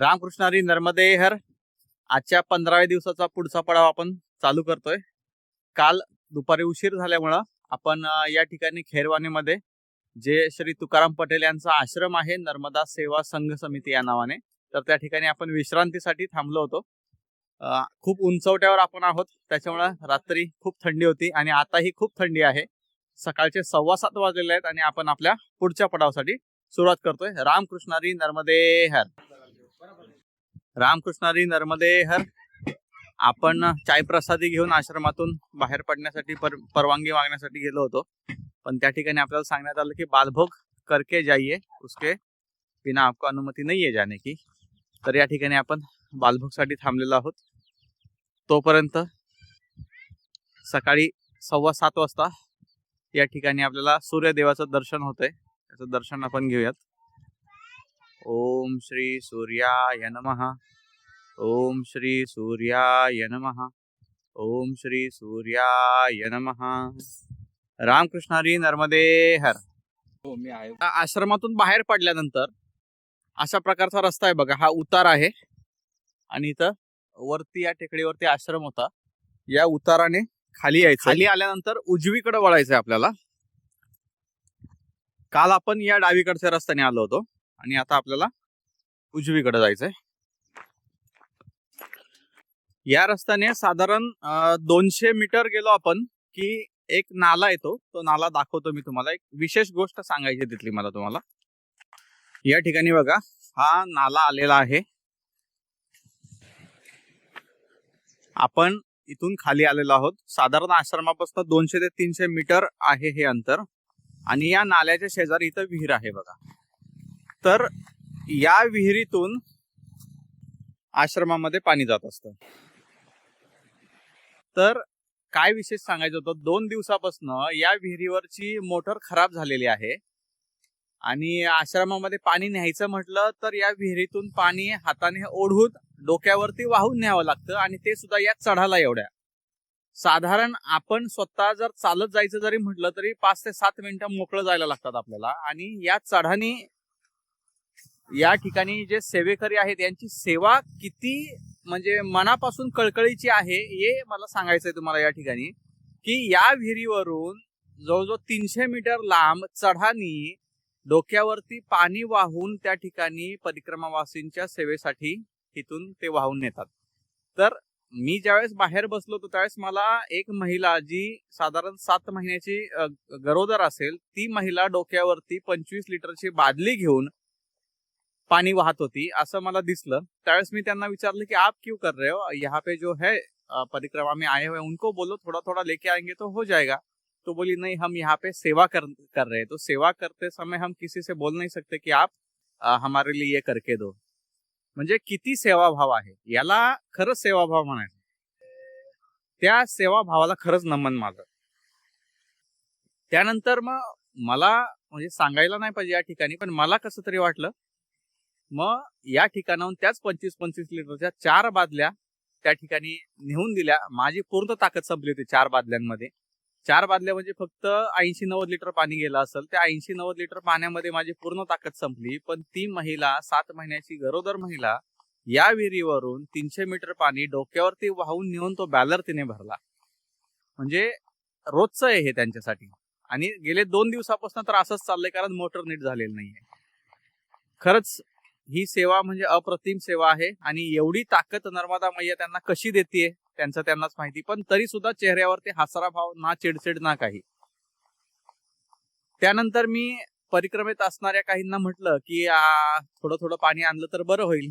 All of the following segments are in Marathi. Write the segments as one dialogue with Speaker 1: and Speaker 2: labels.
Speaker 1: रामकृष्णारी नर्मदे हर. आजच्या पंधराव्या दिवसाचा पुढचा पडाव आपण चालू करतोय. काल दुपारी उशीर झाल्यामुळं आपण या ठिकाणी खेरवानीमध्ये जे श्री तुकाराम पटेल यांचा आश्रम आहे नर्मदा सेवा संघ समिती या नावाने तर त्या ठिकाणी आपण विश्रांतीसाठी थांबलो होतो. खूप उंचवट्यावर आपण आहोत. त्याच्यामुळं रात्री खूप थंडी होती आणि आताही खूप थंडी आहे. सकाळचे सव्वा सात वाजलेले आहेत आणि आपण आपल्या पुढच्या पडावासाठी सुरुवात करतोय. रामकृष्णारी नर्मदे हर. रामकृष्णारी नर्मदे हर. आपण चाय प्रसादी घेऊन आश्रमातून बाहेर पडण्यासाठी पर, परवानगी मागण्यासाठी गेलो होतो. पण त्या ठिकाणी आपल्याला सांगण्यात आलं की बालभोग करके जाइए उसके बिना आपको अनुमती नाही आहे जाने की. तर या ठिकाणी आपण बालभोगसाठी थांबलेलो आहोत. तोपर्यंत सकाळी सव्वा सात वाजता या ठिकाणी आपल्याला सूर्यदेवाचं दर्शन होतंय. त्याचं दर्शन आपण घेऊयात. ओम श्री सूर्याय नमः। ओम श्री सूर्याय नमः। ओम श्री सूर्याय नमः। रामकृष्णारी नर्मदे हर।
Speaker 2: हो मी आहे.
Speaker 1: आश्रमातून बाहेर पडल्यानंतर अशा प्रकारचा रस्ता आहे बघा हा उतार आहे. आणि इथं वरती या टेकडीवरती आश्रम होता. या उताराने खाली यायचं. खाली. आल्यानंतर उजवीकडे वळायचंय आपल्याला. काल आपण या डावीकडच्या रस्त्याने आलो होतो. आणि आता आपल्याला उजवीकडे जायचं आहे या रस्त्याने साधारण दोनशे मीटर गेलो आपण की एक नाला येतो. तो नाला दाखवतो मी तुम्हाला. एक विशेष गोष्ट सांगायची तिथली मला तुम्हाला. या ठिकाणी बघा हा नाला आलेला आहे. आपण इथून खाली आलेलो आहोत. साधारण आश्रमापासून दोनशे ते तीनशे मीटर आहे हे अंतर. आणि या नाल्याच्या शेजारी इथं विहीर आहे बघा. तर या विहिरीतून आश्रमामध्ये पाणी जात असतं. तर काय विशेष सांगायचं होतं? दोन दिवसापासून या विहिरीवरची मोटर खराब झालेली आहे आणि आश्रमामध्ये पाणी न्यायचं म्हटलं तर या विहिरीतून पाणी हाताने ओढून डोक्यावरती वाहून न्यावं लागतं आणि ते सुद्धा या चढाला एवढ्या. साधारण आपण स्वतः जर चालत जायचं जरी म्हटलं तरी पाच ते सात मिनिटं मोकळं जायला लागतात आपल्याला आणि या चढानी या ठिकाणी जे सेवेकरी आहेत यांची सेवा किती म्हणजे मनापासून कळकळीची आहे हे मला सांगायचंय तुम्हाला या ठिकाणी की या विहिरीवरून जवळजवळ तीनशे मीटर लांब चढानी डोक्यावरती पाणी वाहून त्या ठिकाणी परिक्रमावासींच्या सेवेसाठी तिथून ते वाहून नेतात. तर मी ज्यावेळेस बाहेर बसलो होतो त्यावेळेस मला एक महिला जी साधारण सात महिन्याची गरोदर असेल ती महिला डोक्यावरती पंचवीस लिटरची बादली घेऊन पानी वाहत होती असं मला दिसलं. त्यावेळेस मी त्यांना विचारलं की आप क्यों कर रहे हो? यहाँ पे जो है परिक्रमा में आए हुए उनको बोलो थोड़ा थोड़ा लेके आएंगे तो हो जाएगा. तो बोली नहीं हम यहाँ पे सेवा कर कर रहे हैं। तो सेवा करते समय हम किसी से बोल नहीं सकते की आप आ, हमारे लिए ये करके दो। म्हणजे किती सेवाभाव आहे? याला खरंच सेवाभाव म्हणायचं. त्या सेवाभावाला खरंच नमन माझं. त्यानंतर मग मला म्हणजे सांगायला नाही पाहिजे या ठिकाणी पण मला कसं तरी वाटलं मग या ठिकाणाहून त्याच पंचवीस पंचवीस लिटरच्या चार बादल्या त्या ठिकाणी नेऊन दिल्या. माझी पूर्ण ताकद संपली होती चार बादल्यांमध्ये. चार बादल्या म्हणजे फक्त ऐंशी नव्वद लिटर पाणी गेलं असेल त्या ऐंशी नव्वद लिटर पाण्यामध्ये माझी पूर्ण ताकद संपली. पण ती महिला सात महिन्याची गरोदर महिला या विहिरीवरून तीनशे मीटर पाणी डोक्यावरती वाहून नेऊन तो बॅलर तिने भरला. म्हणजे रोजचं आहे हे त्यांच्यासाठी. आणि गेले दोन दिवसापासून तर असंच चाललंय कारण मोटर नीट झालेलं नाहीये. खरंच ही सेवा म्हणजे अप्रतिम सेवा आहे आणि एवढी ताकद नर्मदा मैया त्यांना कशी देते त्यांचं त्यांनाच माहिती. पण तरी सुद्धा चेहऱ्यावरती हसरा भाव ना चिडचिड ना काही. त्यानंतर मी परिक्रमेत असणाऱ्या काहींना म्हटलं की थोडं थोडं पाणी आणलं तर बरं होईल.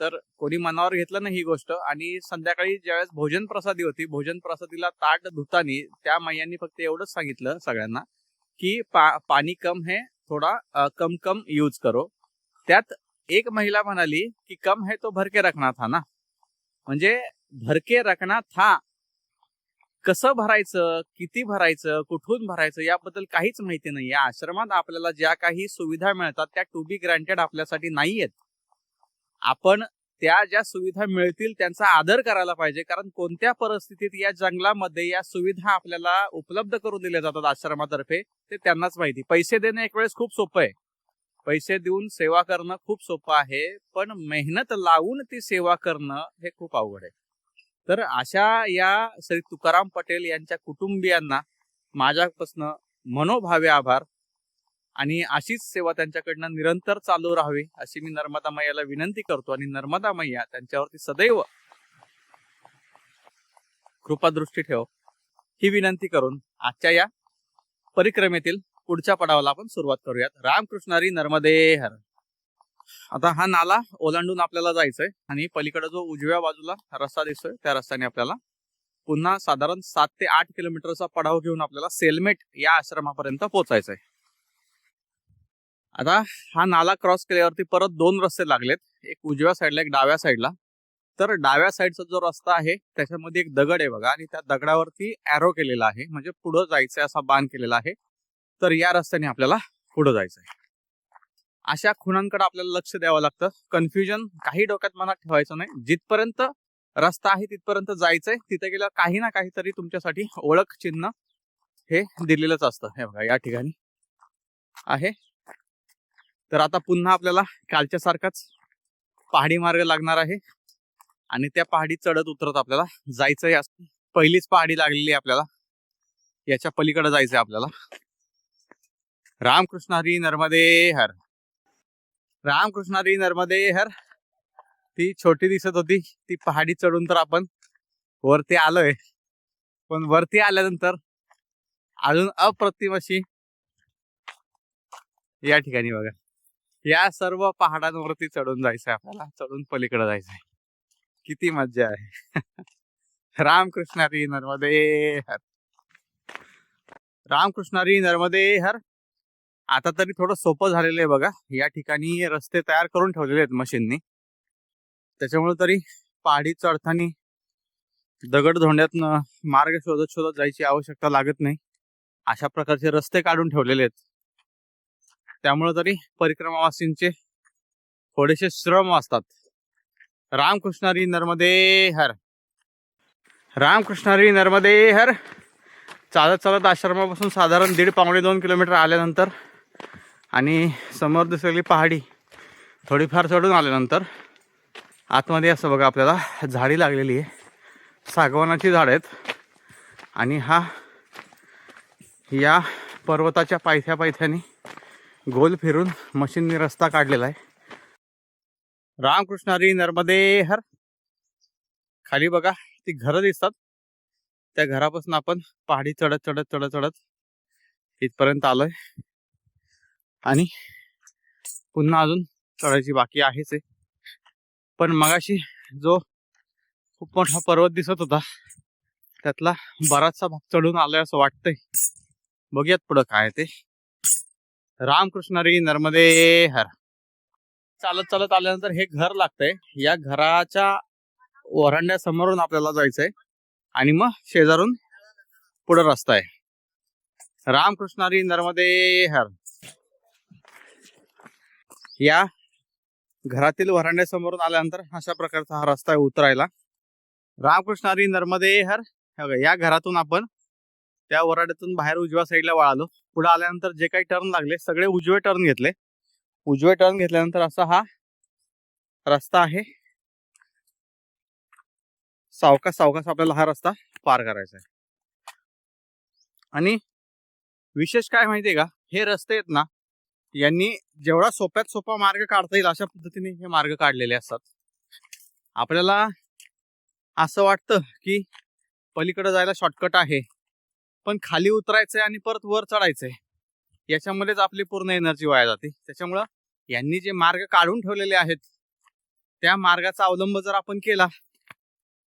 Speaker 1: तर कोणी मनावर घेतलं नाही ही गोष्ट आणि संध्याकाळी ज्यावेळेस भोजन प्रसादी होती भोजन प्रसादीला ताट धुतानी त्या मैयांनी फक्त एवढंच सांगितलं सगळ्यांना की पा, पाणी कम हे थोडा कम कम यूज करो. त्यात एक महिला म्हणाली की कम है तो भरके रखना था ना. म्हणजे भरके रखना था. कसं भरायचं किती भरायचं कुठून भरायचं याबद्दल काहीच माहिती नाही या आश्रमात आपल्याला ज्या काही सुविधा मिळतात त्या टू बी ग्रांटेड आपल्यासाठी नाहीयेत. आपण त्या ज्या सुविधा मिळतील त्यांचा आदर करायला पाहिजे. कारण कोणत्या परिस्थितीत या जंगलामध्ये या सुविधा आपल्याला उपलब्ध करून दिल्या जातात आश्रमातर्फे ते त्यांनाच माहिती. पैसे देणे एक वेळेस खूप सोपं आहे. पैसे देऊन सेवा करणं खूप सोपं आहे पण मेहनत लावून ती सेवा करणं हे खूप अवघड आहे. तर अशा या श्री तुकाराम पटेल यांच्या कुटुंबियांना माझ्यापासनं मनोभावे आभार आणि अशीच सेवा त्यांच्याकडनं निरंतर चालू राहावी अशी मी नर्मदा मैयाला विनंती करतो आणि नर्मदा मैया त्यांच्यावरती सदैव कृपादृष्टी ठेव. ही विनंती करून आजच्या या परिक्रमेतील पुढच्या पडावाला आपण सुरुवात करूयात. रामकृष्णारी नर्मदे हर. आता हा नाला ओलांडून आपल्याला जायचंय आणि पलीकडे जो उजव्या बाजूला रस्ता दिसतोय त्या रस्त्याने आपल्याला पुन्हा साधारण सात ते आठ किलोमीटरचा पडाव घेऊन आपल्याला सेलमेट या आश्रमापर्यंत पोहोचायचंय आता हा नाला क्रॉस केल्यावरती परत दोन रस्ते लागलेत. एक उजव्या साईडला एक डाव्या साईडला तर डाव्या साईडचा जो रस्ता आहे त्याच्यामध्ये एक दगड आहे बघा. आणि त्या दगडावरती अॅरो केलेला आहे. म्हणजे पुढं जायचं असा बाण केलेला आहे. तर या रस्त्याने आपल्याला पुढं जायचंय. अशा खुणांकडे आपल्याला लक्ष द्यावं लागतं. कन्फ्युजन काही डोक्यात मनात ठेवायचं नाही. जिथपर्यंत रस्ता आहे तिथपर्यंत जायचंय तिथे गेलं काही ना काहीतरी तुमच्यासाठी ओळख चिन्ह हे दिलेलंच असतं. हे बघा या ठिकाणी आहे. तर आता पुन्हा आपल्याला कालच्या सारखाच पहाडी मार्ग लागणार आहे. आणि त्या पहाडी चढत उतरत आपल्याला जायचंय. असं पहिलीच पहाडी लागलेली आहे आपल्याला. याच्या पलीकडे जायचंय आपल्याला. रामकृष्ण हरी नर्मदे हर. रामकृष्ण हरी नर्मदे हर. ती छोटी दिसत होती. ती पहाडी चढून तर आपण वरती आलोय. पण वरती आल्यानंतर अजून अप्रतिम अशी या ठिकाणी बघा. या सर्व पहाडांवरती चढून जायचंय आपल्याला. चढून पलीकडे जायचंय. किती मज्जा आहे. रामकृष्ण हरी नर्मदे हर. रामकृष्ण हरी नर्मदे हर. आता तरी थोडं सोपं झालेलं आहे बघा. या ठिकाणी रस्ते तयार करून ठेवलेले आहेत मशीननी. त्याच्यामुळे तरी पहाडी चढताना दगड धोंड्यातनं मार्ग शोधत शोधत जायची आवश्यकता लागत नाही. अशा प्रकारचे रस्ते काढून ठेवलेले आहेत. त्यामुळे तरी परिक्रमावासींचे थोडेसे श्रम असतात रामकृष्णारी नर्मदे हर. रामकृष्णारी नर्मदे हर. चालत चालत आश्रमापासून साधारण दीड पावणे दोन किलोमीटर आल्यानंतर आणि समोर दिसलेली पहाडी थोडीफार चढून आल्यानंतर आतमध्ये असं बघा आपल्याला झाडी लागलेली आहे. सागवानाची झाड आहेत. आणि हा या पर्वताच्या पायथ्या पायथ्याने गोल फिरून मशीननी रस्ता काढलेला आहे. रामकृष्णारी नर्मदे हर. खाली बघा ती घरं दिसतात. त्या घरापासून आपण पहाडी चढत चढत चढत चढत इथपर्यंत आलोय. आणि पुन्हा अजून चढायची बाकी आहेच आहे. पण मगाशी जो खूप मोठा पर्वत दिसत होता त्यातला बराचसा भाग चढून आलाय असं वाटतंय. बघूयात पुढं काय ते. रामकृष्णरी नर्मदे हर. चालत चालत आल्यानंतर हे घर लागतंय. या घराच्या वरांड्यासमोरून आपल्याला जायचंय. आणि मग शेजारून पुढं रस्ता आहे. रामकृष्णारी नर्मदे हर. या घरातील वरांड्यासमोरून आल्यानंतर अशा प्रकारचा हा रस्ता आहे उतरायला. रामकृष्णारी नर्मदे हर. या घरातून आपण त्या वराड्यातून बाहेर उजव्या साईडला वळालो. पुढे आल्यानंतर जे काही टर्न लागले सगळे उजवे टर्न घेतले. उजवे टर्न घेतल्यानंतर असा हा रस्ता आहे. सावकाश सावकाश आपल्याला हा रस्ता पार करायचा आहे. आणि विशेष काय माहितीये का? हे रस्ते आहेत ना यांनी जेवढा सोप्यात सोपा मार्ग काढता येईल अशा पद्धतीने हे मार्ग काढलेले असतात. आपल्याला असं वाटतं की पलीकडे जायला शॉर्टकट आहे पण खाली उतरायचंय आणि परत वर चढायचंय याच्यामध्येच आपली पूर्ण एनर्जी वाया जाते. त्याच्यामुळं यांनी जे मार्ग काढून ठेवलेले आहेत त्या मार्गाचा अवलंब जर आपण केला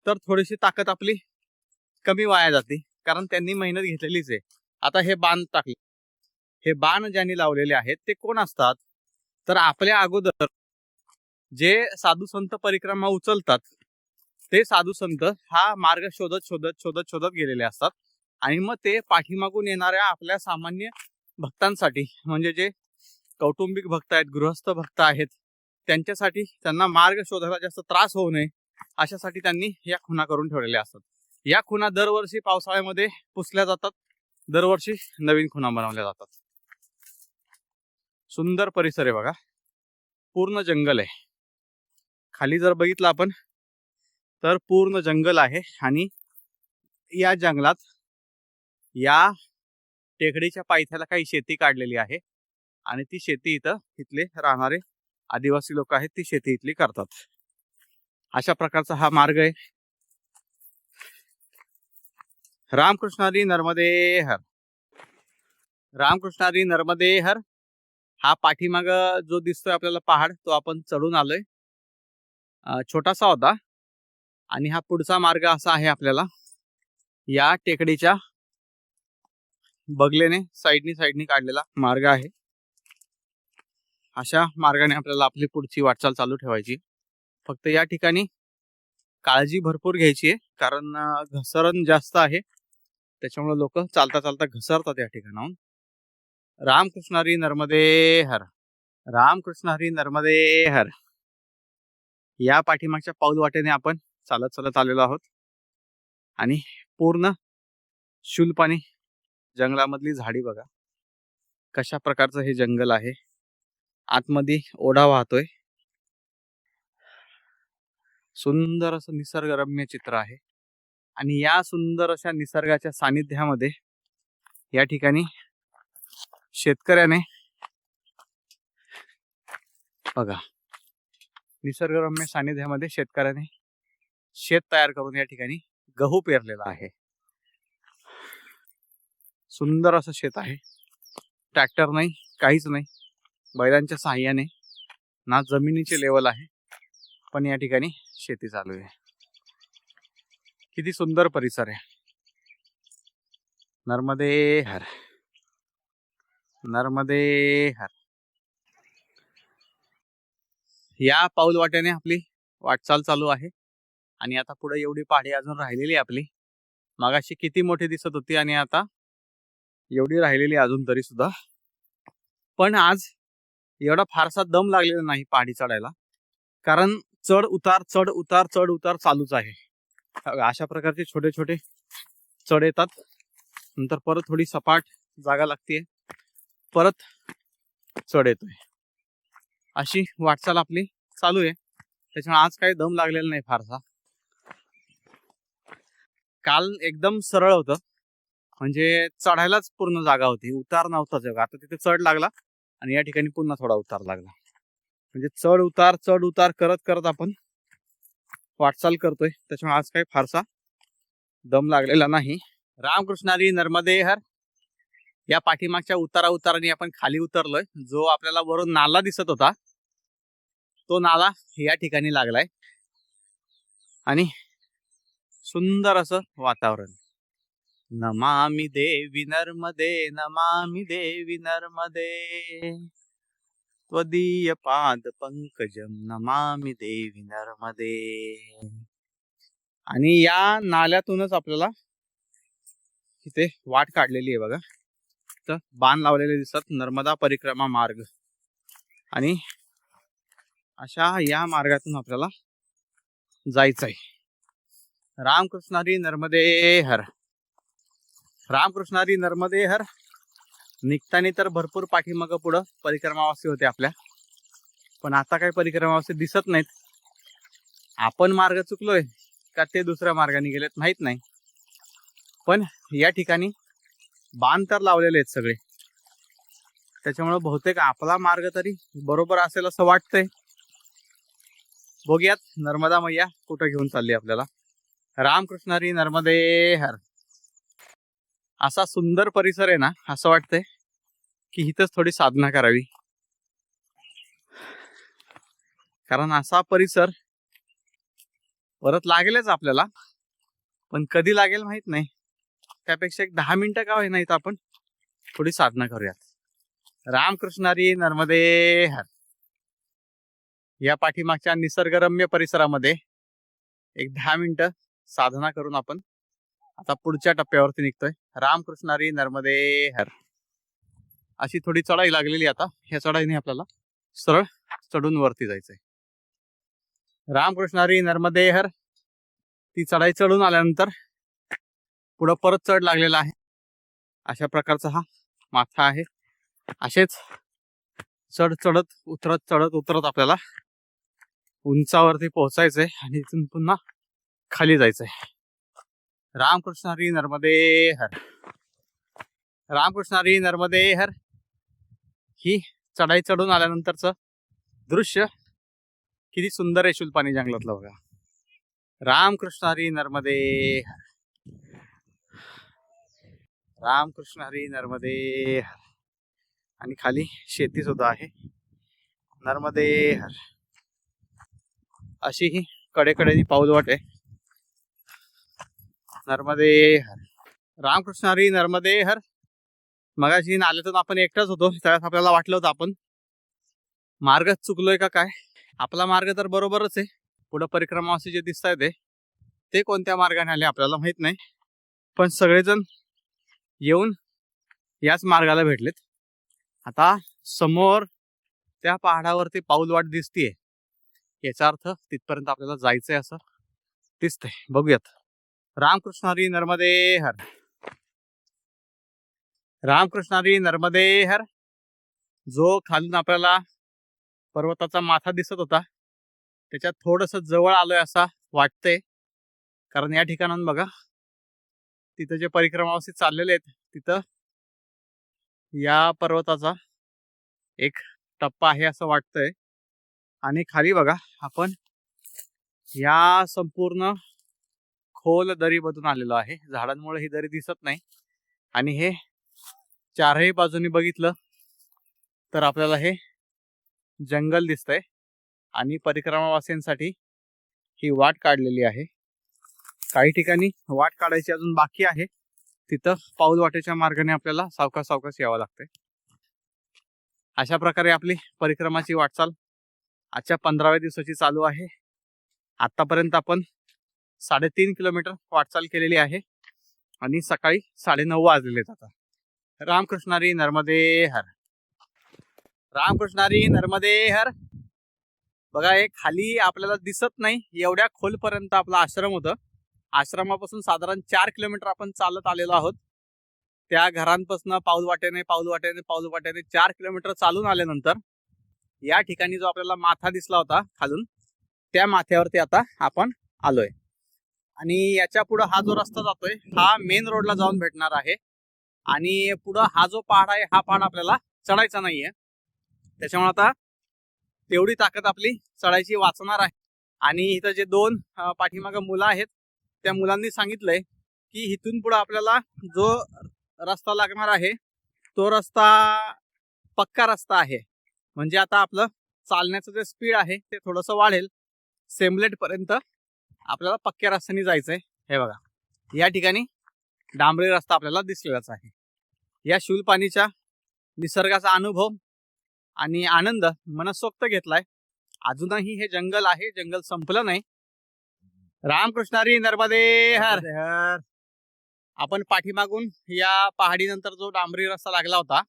Speaker 1: तर थोडीशी ताकद आपली कमी वाया जाते कारण त्यांनी मेहनत घेतलेलीच आहे. आता हे बांध टाकले. हे बाण ज्यांनी लावलेले आहेत ते कोण असतात? तर आपल्या अगोदर जे साधू संत परिक्रमा उचलतात ते साधू संत हा मार्ग शोधत शोधत शोधत शोधत गेलेले असतात. आणि मग ते पाठीमागून येणाऱ्या आपल्या सामान्य भक्तांसाठी म्हणजे जे कौटुंबिक भक्त आहेत गृहस्थ भक्त आहेत त्यांच्यासाठी त्यांना मार्ग शोधायला जास्त त्रास होऊ नये अशासाठी त्यांनी या खुणा करून ठेवलेल्या असतात. या खुणा दरवर्षी पावसाळ्यामध्ये पुसल्या जातात दरवर्षी नवीन खुणा बनवल्या जातात. सुंदर परिसर आहे बघा. पूर्ण जंगल आहे. खाली जर बघितलं आपण तर पूर्ण जंगल आहे आणि या जंगलात या टेकडीच्या पायथ्याला काही शेती काढलेली आहे आणि ती शेती इथं इथले राहणारे आदिवासी लोक आहेत ती शेती इथली करतात. अशा प्रकारचा हा मार्ग आहे. रामकृष्णारी नर्मदे हर. रामकृष्णारी नर्मदे हर. हा पाठीमाग जो दिसतोय आपल्याला पहाड तो आपण चढून आलोय. छोटासा होता आणि हा पुढचा मार्ग असा आहे आपल्याला. या टेकडीच्या बगलेने साईडनी साईडनी काढलेला मार्ग आहे. अशा मार्गाने आपल्याला आपली पुढची वाटचाल चालू ठेवायची. फक्त या ठिकाणी काळजी भरपूर घ्यायची आहे कारण घसरण जास्त आहे. त्याच्यामुळे लोक चालता चालता घसरतात या ठिकाणाहून. रामकृष्ण हरी नर्मदे हर. रामकृष्ण हरी नर्मदे हर. या पाठीमागच्या पाऊल वाटेने आपण चालत चालत आलेलो आहोत. आणि पूर्ण शुल्पाने जंगलामधली झाडी बघा. कशा प्रकारचं हे जंगल आहे. आतमध्ये ओढा वाहतोय. सुंदर असं निसर्गरम्य चित्र आहे. आणि या सुंदर अशा निसर्गाच्या सानिध्यामध्ये या ठिकाणी शेतकऱ्याने बघा निसर्गरम्य सानिध्यामध्ये शेतकऱ्याने शेत तयार करून या ठिकाणी गहू पेरलेला आहे. सुंदर असं शेत आहे. ट्रॅक्टर नाही काहीच नाही. बैलांच्या साह्याने ना जमिनीचे लेवल आहे पण या ठिकाणी शेती चालू आहे. किती सुंदर परिसर आहे. नर्मदे हर. नर्मदे हर. या पाऊल वाट्याने आपली वाटचाल चालू आहे. आणि आता पुढे एवढी पहाडी अजून राहिलेली आहे आपली. मागाशी किती मोठी दिसत होती आणि आता एवढी राहिलेली अजून तरी सुद्धा. पण आज एवढा फारसा दम लागलेला नाही पहाडी चढायला. कारण चढ उतार चढ उतार चढ उतार चालूच आहे. अशा प्रकारचे छोटे छोटे चढ येतात. नंतर परत थोडी सपाट जागा लागते परत चढ येतोय. अशी वाटचाल आपली चालू आहे. त्याच्यामुळे आज काही दम लागलेला नाही फारसा. काल एकदम सरळ होतं. म्हणजे चढायलाच पूर्ण जागा होती. उतार नव्हता जगा. आता तिथे चढ लागला आणि या ठिकाणी पुन्हा थोडा उतार लागला. म्हणजे चढ उतार चढ उतार करत करत आपण वाटचाल करतोय. त्याच्यामुळे आज काही फारसा दम लागलेला नाही. रामकृष्णारी नर्मदे हर. या पाठीमागच्या उतारा उताराने आपण खाली उतरलोय. जो आपल्याला वरून नाला दिसत होता तो नाला या ठिकाणी लागलाय. आणि सुंदर असं वातावरण. नमामि देवी नर्मदे नमामि देवी नर्मदे. त्वदीय पाद पंकजम नमामि देवी नर्मदे. आणि या नाल्यातूनच आपल्याला इथे वाट काढलेली आहे बघा. तर बाण लावलेले दिसतात. नर्मदा परिक्रमा मार्ग. आणि अशा या मार्गातून आपल्याला जायचं आहे रामकृष्णारी नर्मदे हर रामकृष्णारी नर्मदे हर निघताना तर भरपूर पाठीमागं पुढं परिक्रमावासी होते आपल्या. पण आता काही परिक्रमावासी दिसत नाहीत. आपण मार्ग चुकलोय का ते दुसऱ्या मार्गाने गेलेत माहीत नाही. पण या ठिकाणी बाण तर लावलेले आहेत सगळे. त्याच्यामुळे बहुतेक आपला मार्ग तरी बरोबर असेल असं वाटतंय. बघूयात नर्मदा मैया कुठं घेऊन चालली आपल्याला. रामकृष्णारी नर्मदे हर. असा सुंदर परिसर आहे ना असं वाटतंय की इथंच थोडी साधना करावी. कारण असा परिसर परत लागेलच आपल्याला. पण कधी लागेल माहीत नाही. त्यापेक्षा एक दहा मिनिटं का होईना इथं आपण थोडी साधना करूयात. रामकृष्णारी नर्मदे हर. या पाठीमागच्या निसर्गरम्य परिसरामध्ये एक दहा मिनिटं साधना करून आपण आता पुढच्या टप्प्यावरती निघतोय. रामकृष्णारी नर्मदे हर. अशी थोडी चढाई लागलेली आता. ह्या चढाईने आपल्याला सरळ चढून वरती जायचंय. रामकृष्णारी नर्मदे हर. ती चढाई चढून आल्यानंतर पुढं परत चढ लागलेला आहे. अशा प्रकारचा हा माथा आहे. असेच चढ चढत उतरत चढत उतरत आपल्याला उंचावरती पोहोचायचंय आणि इथून पुन्हा खाली जायचंय. रामकृष्ण हरी नर्मदे हर. रामकृष्ण हरी नर्मदे हर. ही चढाई चढून आल्यानंतरच दृश्य किती सुंदर आहे शुलपाणी जंगलातलं बघा. रामकृष्ण हरी नर्मदे हर. रामकृष्ण हरी नर्मदे हर आणि खाली शेती सुद्धा आहे. नर्मदे हर. अशी ही कडेकडेनी पाऊल वाट आहे. नर्मदे हर. रामकृष्ण हरी नर्मदे हर. मगाशी नाल्यातून आपण एकटाच होतो. त्यावेळेस आपल्याला वाटलं होतं आपण. मार्ग चुकलोय का काय? आपला मार्ग तर बरोबरच आहे. पुढं परिक्रमावासी जे दिसत आहे ते कोणत्या मार्गाने आले आपल्याला माहीत नाही. पण सगळेजण येऊन याच मार्गाला भेटलेत. आता समोर त्या पहाडावरती पाऊल वाट दिसतीये. याचा अर्थ तिथपर्यंत आपल्याला जायचंय असं दिसतंय. बघूयात. रामकृष्ण हरी नर्मदे हर. रामकृष्ण हरी नर्मदे हर. जो खालून आपल्याला पर्वताचा माथा दिसत होता त्याच्यात थोडस जवळ आलोय असा वाटतंय. कारण या ठिकाणाहून बघा तिथं जे परिक्रमावासी चाललेले आहेत तिथं या पर्वताचा एक टप्पा आहे असं वाटतंय. आणि खाली बघा आपण या संपूर्ण खोल दरीमधून आलेलो आहे. झाडांमुळे ही दरी दिसत नाही. आणि हे चारही बाजूनी बघितलं तर आपल्याला हे जंगल दिसतंय. आणि परिक्रमावासींसाठी ही वाट काढलेली आहे. काही ठिकाणी वाट काढायची अजून बाकी आहे. तिथं पाऊल वाटेच्या मार्गाने आपल्याला सावकाश सावकाश यावं लागतंय. अशा प्रकारे आपली परिक्रमाची वाटचाल आजच्या पंधराव्या दिवसाची चालू आहे. आतापर्यंत आपण साडेतीन किलोमीटर वाटचाल केलेली आहे आणि सकाळी साडेनऊ वाजलेले आहेत आता. रामकृष्णारी नर्मदे हर. रामकृष्णारी नर्मदे हर. बघा हे खाली आपल्याला दिसत नाही एवढ्या खोलपर्यंत आपला आश्रम होतं. आश्रमापासून साधारण चार किलोमीटर आपण चालत आलेलो आहोत. त्या घरांपासून पाऊल वाटेने पाऊल वाट्याने पाऊल वाट्याने चार किलोमीटर चालून आल्यानंतर या ठिकाणी जो आपल्याला माथा दिसला होता खालून त्या माथ्यावरती आता आपण आलोय. आणि याच्या पुढं हा जो रस्ता जातोय हा मेन रोडला जाऊन भेटणार आहे. आणि पुढं हा जो पहाड आहे हा पहाड आपल्याला चढायचा नाहीये. त्याच्यामुळे आता तेवढी ताकद आपली चढायची वाचणार आहे. आणि इथं जे दोन पाठीमागं मुलं आहेत त्या मुलांनी सांगितलंय की इथून पुढे आपल्याला जो रस्ता लागणार आहे तो रस्ता पक्का रस्ता आहे. म्हणजे आता आपलं चालण्याचं जे स्पीड आहे ते थोडंसं वाढेल. सेमलेट पर्यंत आपल्याला पक्क्या रस्त्याने जायचंय. हे बघा. या ठिकाणी डांबरी रस्ता आपल्याला दिसलेलाच आहे. या शूलपाणीच्या निसर्गाचा अनुभव आणि आनंद मनसोक्त घेतलाय. अजूनही हे जंगल आहे. जंगल संपलं नाही. रामकृष्णारी नर्मदे हर.
Speaker 2: हर.
Speaker 1: आपण पाठीमागून या पहाडीनंतर जो डांबरी रस्ता लागला होता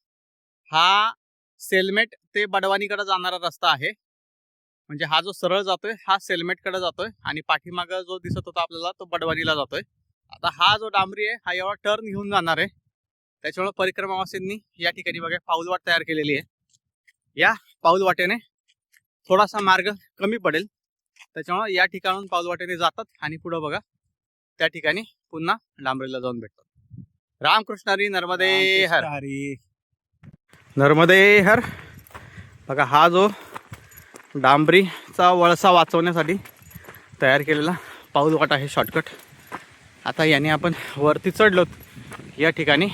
Speaker 1: हा सेलमेट ते बडवानीकडे जाणारा रस्ता आहे. म्हणजे हा जो सरळ जातोय हा सेलमेटकडे जातोय आणि पाठीमाग जो दिसत होता आपल्याला तो बडवानीला जातोय. आता हा जो डांबरी आहे हा एवढा टर्न घेऊन जाणार आहे. त्याच्यामुळे परिक्रमावासींनी या ठिकाणी बघा पाऊलवाट तयार केलेली आहे. या पाऊल वाटेने थोडासा मार्ग कमी पडेल. त्याच्यामुळे या ठिकाणून पाऊल वाटेने जातात आणि पुढे बघा त्या ठिकाणी पुन्हा डांबरीला जाऊन भेटतात. रामकृष्णारी नर्मदे हर.
Speaker 2: हरी.
Speaker 1: नर्मदे हर. बघा हा जो डांबरीचा वळसा वाचवण्यासाठी तयार केलेला पाऊल वाट आहे शॉर्टकट आता याने आपण वरती चढलो या ठिकाणी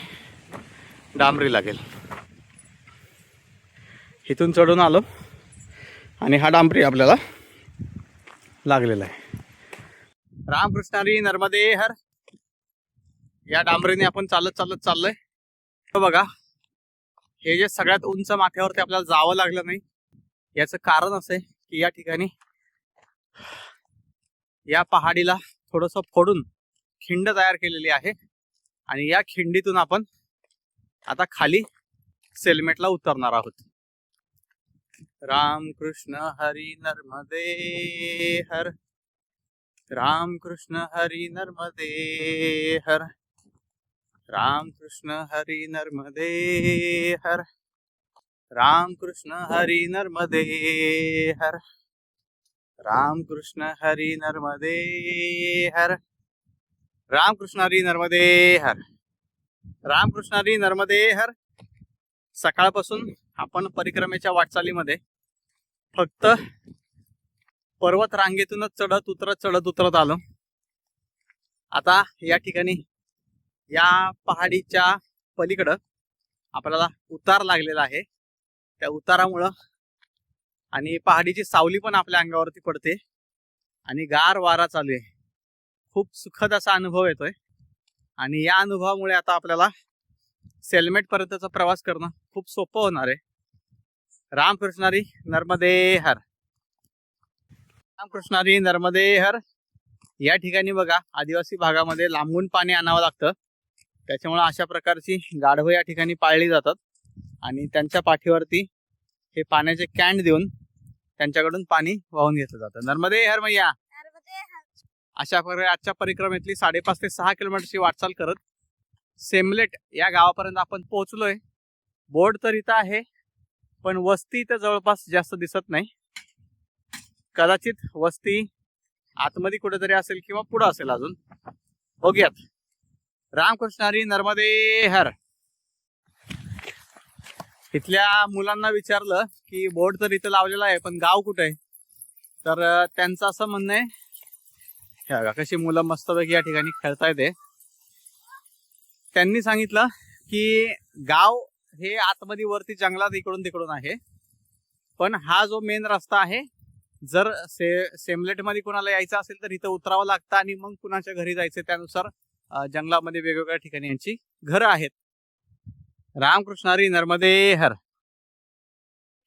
Speaker 1: डांबरी लागेल. इथून चढून आलो आणि हा डांबरी आपल्याला लागलेला आहे. रामकृष्णारी नर्मदे हर. या डांबरीने आपण चालत चालत चाललोय. बघा हे जे सगळ्यात उंच माथ्यावरती आपल्याला जावं लागलं नाही याचं कारण असं आहे की या ठिकाणी या पहाडीला थोडस फोडून खिंड तयार केलेली आहे आणि या खिंडीतून आपण आता खाली सेलमेटला उतरणार आहोत. राम कृष्ण हरी नर्मदे हर। राम कृष्ण हरी नर्मदे हर। राम कृष्ण हरी नर्मदे हर। राम कृष्ण हरी नर्मदे हर। राम कृष्ण हरी नर्मदे हर। राम कृष्ण हरी नर्मदे हर। राम कृष्ण हरी नर्मदे हर। सकाळपासून आपण परिक्रमेच्या वाटचालीमध्ये फक्त पर्वत रांगेतूनच चढत उतरत चढत उतरत आलो. आता या ठिकाणी या पहाडीच्या पलीकडं आपल्याला उतार लागलेला आहे. त्या उतारामुळं आणि पहाडीची सावली पण आपल्या अंगावरती पडते आणि गार वारा चालू आहे. खूप सुखद असा अनुभव येतोय. आणि या अनुभवामुळे आता आपल्याला सेलमेट पर्यंतचा प्रवास करणं खूप सोपं होणार आहे. रामकृष्णारी नर्मदे हर. रामकृष्णारी नर्मदे हर. या ठिकाणी बघा आदिवासी भागामध्ये लांबून पाणी आणावं लागतं. त्याच्यामुळे अशा प्रकारची गाढवं या ठिकाणी पाळली जातात. आणि त्यांच्या पाठीवरती हे पाण्याचे कॅन देऊन त्यांच्याकडून पाणी वाहून घेतलं जातं. नर्मदे हर मैया. अशा प्रकारे आजच्या परिक्रमेतली साडेपाच ते सहा किलोमीटरची वाटचाल करत सेमलेट या गावापर्यंत आपण पोहोचलोय. बोर्ड तर इथं आहे. पण वस्ती तर जवळपास जास्त दिसत नाही. कदाचित वस्ती आतमध्ये कुठेतरी असेल किंवा पुढं असेल अजून. बघूयात. रामकृष्ण हरी नर्मदे हर. इथल्या मुलांना विचारलं की बोर्ड तर इथं लावलेला आहे पण गाव कुठं आहे? तर त्यांचं असं म्हणणं आहे बघा कशी मुलं मस्तपैकी या ठिकाणी खेळता येते त्यांनी सांगितलं की गाव हे आतमध्ये वरती जंगलात इकडून तिकडून आहे. पण हा जो मेन रस्ता आहे जर से सेमलेटमध्ये कुणाला यायचं असेल तर इथं उतरावं लागतं आणि मग कुणाच्या घरी जायचं त्यानुसार जंगलामध्ये वेगवेगळ्या ठिकाणी यांची घरं आहेत. रामकृष्णारी नर्मदे हर.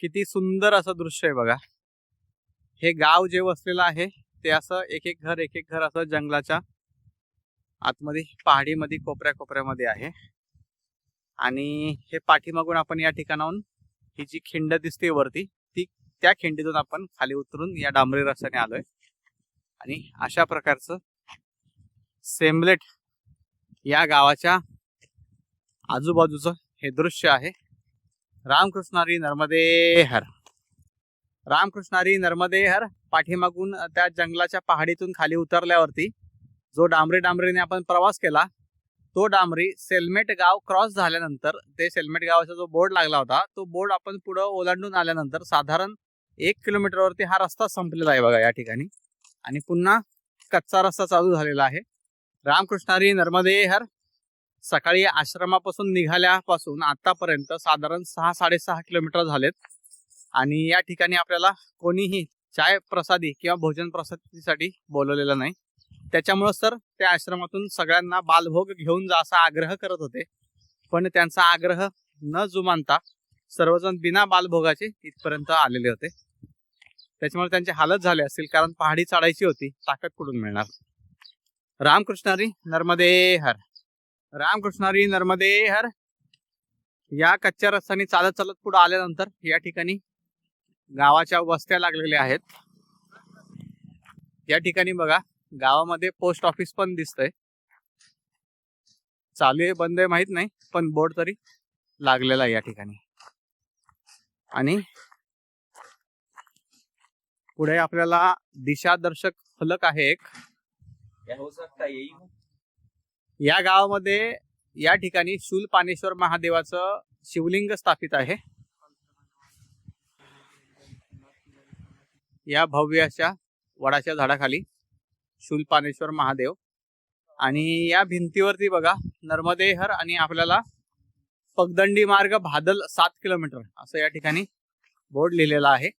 Speaker 1: किती सुंदर असं दृश्य आहे बघा. हे गाव जे वसलेलं आहे ते असं एक एक घर एक एक घर असं जंगलाच्या आतमध्ये पहाडीमध्ये कोपऱ्या कोपऱ्यामध्ये आहे. आणि हे पाठीमागून आपण या ठिकाणाहून ही जी खिंड दिसते वरती ती त्या खिंडीतून आपण खाली उतरून या डांबरी रस्त्याने आलोय. आणि अशा प्रकारचं सेमलेट या गावाच्या आजूबाजूचं हे दृश्य आहे. रामकृष्णारी नर्मदे हर. रामकृष्णारी नर्मदे हर पाठीमागून त्या जंगलाच्या पहाडीतून खाली उतरल्यावरती जो डांबरी डांबरीने आपण प्रवास केला तो डांबरी सेलमेट गाव क्रॉस झाल्यानंतर ते सेलमेट गावाचा जो बोर्ड लागला होता तो बोर्ड आपण पुढं ओलांडून आल्यानंतर साधारण एक किलोमीटरवरती हा रस्ता संपलेला आहे बघा या ठिकाणी. आणि पुन्हा कच्चा रस्ता चालू झालेला आहे. रामकृष्णारी नर्मदे हर सकाळी आश्रमापासून निघाल्यापासून आतापर्यंत साधारण सहा साडेसहा किलोमीटर झालेत. आणि या ठिकाणी आपल्याला कोणीही चाय प्रसादी किंवा भोजन प्रसादीसाठी बोलवलेलं नाही. त्याच्यामुळं सर त्या आश्रमातून सगळ्यांना बालभोग घेऊन जा असा आग्रह करत होते. पण त्यांचा आग्रह न जुमानता सर्वजण बिना बालभोगाचे इथपर्यंत आलेले होते. त्याच्यामुळे त्यांचे हालत झाले असतील कारण पहाडी चढायची होती ताकद कुठून मिळणार? रामकृष्णारी नर्मदे हर. रामकृष्णारी नर्मदे हर. या कच्च्या रस्त्याने चालत चालत पुढे आल्यानंतर या ठिकाणी गावाच्या वस्त्या लागलेल्या आहेत. या ठिकाणी बघा गावामध्ये पोस्ट ऑफिस पण दिसतंय. चालू आहे बंद आहे माहीत नाही पण बोर्ड तरी लागलेला आहे या ठिकाणी. आणि पुढे आपल्याला दिशादर्शक फलक आहे एक. या गावामध्ये या ठिकाणी शूलपानेश्वर महादेवाचं शिवलिंग स्थापित आहे. या भव्य अशा वडाच्या झाडाखाली शूलपानेश्वर महादेव. आणि या भिंतीवरती बघा नर्मदेहर आणि आपल्याला पगदंडी मार्ग भादल सात किलोमीटर असं या ठिकाणी बोर्ड लिहिलेला आहे.